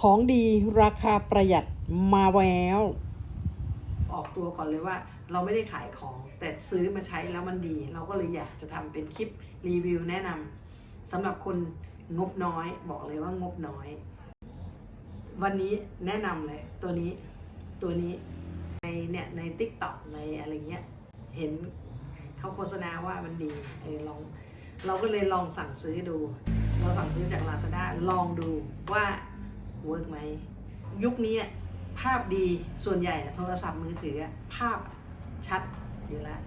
ของดีราคาประหยัดมาแล้ว ออกตัวก่อนเลยว่า เราไม่ได้ขายของ แต่ซื้อมาใช้แล้วมันดี เราก็เลยอยากจะทำเป็นคลิปรีวิวแนะนำสำหรับคนงบน้อยบอกเลยว่างบน้อย วันนี้แนะนำเลยตัวนี้ตัวนี้ในเนี่ยใน t ิ k t o k ในอะไรเงี้ยเห็นเขาโฆษณาว่ามันดีเออลองเราก็เลยลองสั่งซื้อดู เราสั่งซื้อจาก Lazada ลองดูว่า เวิร์กไหมยุคนี้อะภาพดีส่วนใหญ่โทรศัพท์มือถืออะภาพชัดอยู่แล้ว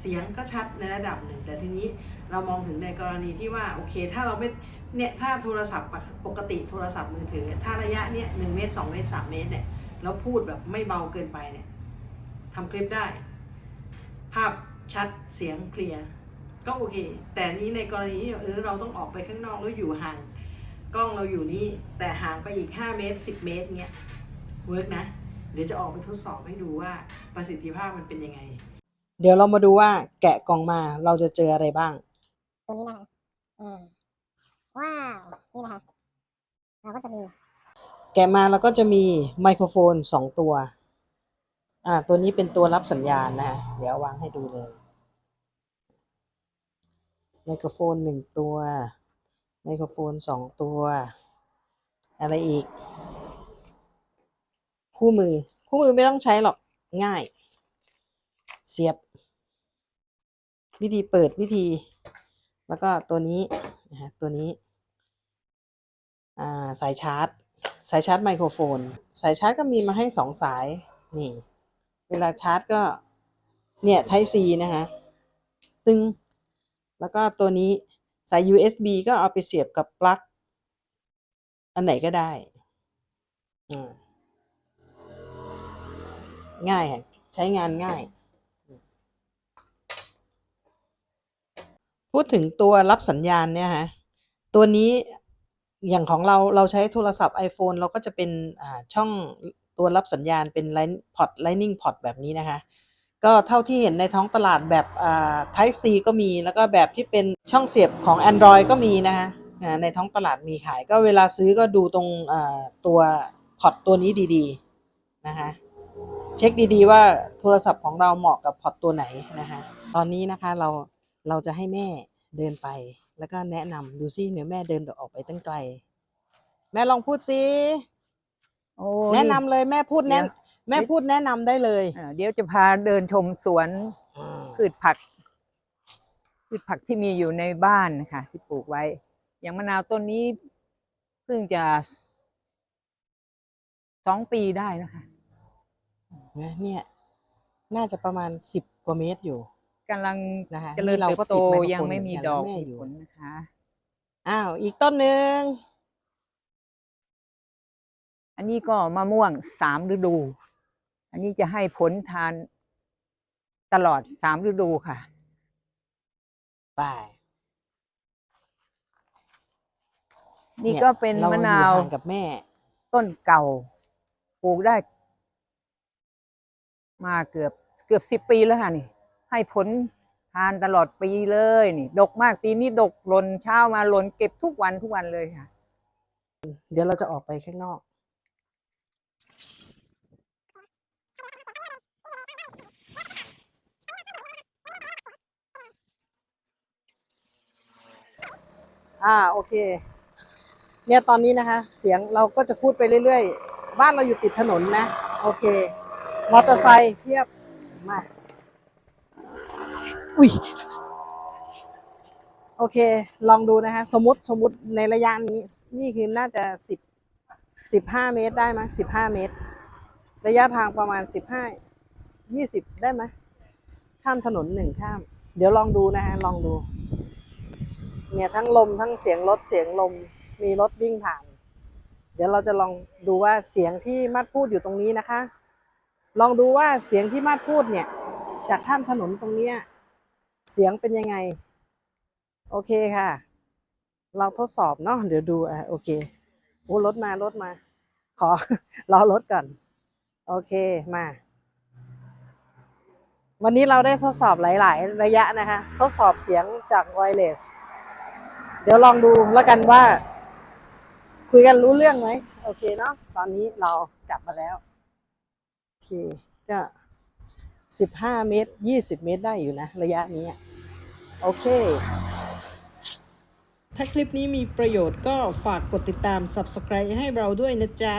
เสียงก็ชัดในระดับหนึ่ง แต่ทีนี้เรามองถึงในกรณีที่ว่าโอเค ถ้าเราไม่เนี่ยถ้าโทรศัพท์ปกติโทรศัพท์มือถือ ถ้าระยะเนี่ยหนึ่งเมตรสองเมตรสามเมตรเนี่ยเราพูดแบบไม่เบาเกินไปเนี่ยทำคลิปได้ ภาพชัดเสียงเคลียร์ก็โอเค แต่นี้ในกรณีเออเราต้องออกไปข้างนอกแล้วอยู่ห่าง กล้องเราอยู่นี่แต่ห่างไปอีก 5 เมตร 10 เมตรเนี้ยเวิร์กนะ เดี๋ยวจะออกไปทดสอบให้ดูว่าประสิทธิภาพมันเป็นยังไง เดี๋ยวเรามาดูว่าแกะกล่องมาเราจะเจออะไรบ้าง ตัวนี้นะคะอ่าว้าว นี่นะคะเราก็จะมี แกะมาแล้วก็จะมีไมโครโฟนสองตัว อ่า ตัวนี้เป็นตัวรับสัญญาณนะเดี๋ยววางให้ดูเลย ไมโครโฟนหนึ่งตัว ไมโครโฟนสองตัว อะไรอีก คู่มือ คู่มือไม่ต้องใช้หรอกง่าย เสียบ วิธีเปิดวิธี แล้วก็ตัวนี้นะฮะตัวนี้สายชาร์จ สายชาร์จไมโครโฟน สายชาร์จก็มีมาให้สองสายนี่เวลาชาร์จก็ เนี่ย Type C นะคะตึง แล้วก็ตัวนี้ สาย USB ก็เอาไปเสียบกับปลั๊กอันไหนก็ได้ง่ายค่ะใช้งานง่าย พูดถึงตัวรับสัญญาณเนี่ยฮะตัวนี้อย่างของเราเราใช้โทรศัพท์ iPhone เราก็จะเป็นช่องตัวรับสัญญาณเป็น Line Port Lightning Port แบบนี้นะคะ ก็เท่าที่เห็นในท้องตลาดแบบอ่า Type C ก็มีแล้วก็แบบที่เป็นช่องเสียบของ Android ก็มีนะคะอ่าในท้องตลาดมีขาย ก็เวลาซื้อก็ดูตรงอ่าตัวพอร์ตตัวนี้ดีๆนะคะเช็คดีๆว่าโทรศัพท์ของเราเหมาะกับพอร์ตตัวไหนนะคะตอนนี้นะคะเราเราจะให้แม่เดินไป แล้วก็แนะนำดูซิเดี๋ยวแม่เดินออกไปตั้งไกล แม่ลองพูดซิโอ้แนะนำเลยแม่พูดแนะเดี๋ยว แม่พูดแนะนำได้เลยอ่าเดี๋ยวจะพาเดินชมสวนอ่าพืชผักพืชผักที่มีอยู่ในบ้านนะคะที่ปลูกไว้ อย่างมะนาวต้นนี้เพิ่งจะสองปีได้นะคะนะเนี่ย น่าจะประมาณสิบกว่าเมตรอยู่กำลังนะคะเจริญนี่เราเติบก็โตติดไมโครโฟนยังไม่มีเหมือนกันดอกแม่มีอยู่ผลนะคะ อ้าว อีกต้นหนึ่งอันนี้ก็มะม่วงสามฤดู อันนี้จะให้ผลทานตลอดสามฤดูค่ะ ไป นี่ยก็เป็นรมะอยู่นาวห่างกับแม่ ต้นเก่าปลูกได้ มาเกือบเกือบสิบปีแล้วค่ะนี่ ให้ผลทานตลอดปีเลยนี่ ดกมากปีนี้ดกหล่นเช้ามาหล่นเก็บทุกวันทุกวันเลยค่ะ เดี๋ยวเราจะออกไปข้างนอก อ่าโอเค เนี่ยตอนนี้นะคะ เสียงเราก็จะพูดไปเรื่อยๆ บ้านเราอยู่ติดถนนนะ โอเค มอเตอร์ไซค์เทียบมา อุ้ยโอเค ลองดูนะคะ สมมติสมมติในระยะนี้ นี่คือน่าจะสิบสิบห้าเมตรได้ไหมสิบห้าเมตร ระยะทางประมาณสิบห้ายี่สิบได้ไหมข้ามถนนหนึ่งข้าม เดี๋ยวลองดูนะฮะลองดู เนี่ยทั้งลมทั้งเสียงรถเสียงลมมีรถวิ่งผ่าน เดี๋ยวเราจะลองดูว่าเสียงที่มัดพูดอยู่ตรงนี้นะคะ ลองดูว่าเสียงที่มัดพูดเนี่ยจากข้ามถนนตรงเนี้ยเสียงเป็นยังไง โอเคค่ะ เราทดสอบเนาะเดี๋ยวดูอะโอเคโอ้รถมารถมา ขอรอรถก่อน โอเคมา วันนี้เราได้ทดสอบหลาย ๆ ระยะนะคะ ทดสอบเสียงจากไวเลส เดี๋ยวลองดูแล้วกันว่า คุยกันรู้เรื่องไหมโอเคเนาะตอนนี้เรากลับมาแล้วโอเคก็สิบห้าเมตรยี่สิบเมตรได้อยู่นะ ระยะนี้โอเค ถ้าคลิปนี้มีประโยชน์ก็ฝากกดติดตาม Subscribe ให้เราด้วยนะจ๊ะ